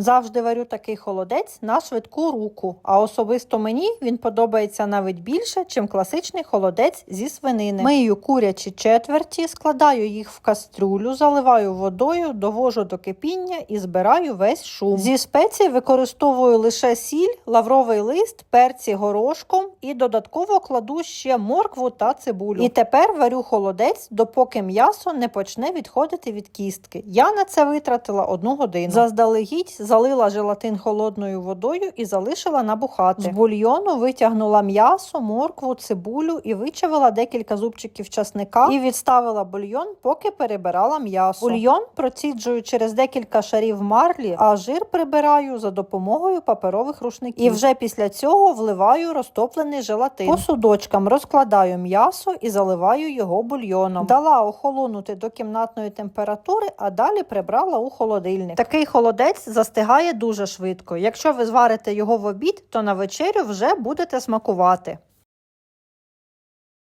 Завжди варю такий холодець на швидку руку. А особисто мені він подобається навіть більше, чим класичний холодець зі свинини. Мию курячі четверті, складаю їх в кастрюлю, заливаю водою, довожу до кипіння і збираю весь шум. Зі спецій використовую лише сіль, лавровий лист, перці горошком і додатково кладу ще моркву та цибулю. І тепер варю холодець, допоки м'ясо не почне відходити від кістки. Я на це витратила одну годину. Заздалегідь залила желатин холодною водою і залишила набухати. З бульйону витягнула м'ясо, моркву, цибулю і вичавила декілька зубчиків часника і відставила бульйон, поки перебирала м'ясо. Бульйон проціджую через декілька шарів марлі, а жир прибираю за допомогою паперових рушників. І вже після цього вливаю розтоплений желатин. По судочкам розкладаю м'ясо і заливаю його бульйоном. Дала охолонути до кімнатної температури, а далі прибрала у холодильник. Такий холодець застигає дуже швидко. Якщо ви зварите його в обід, то на вечерю вже будете смакувати.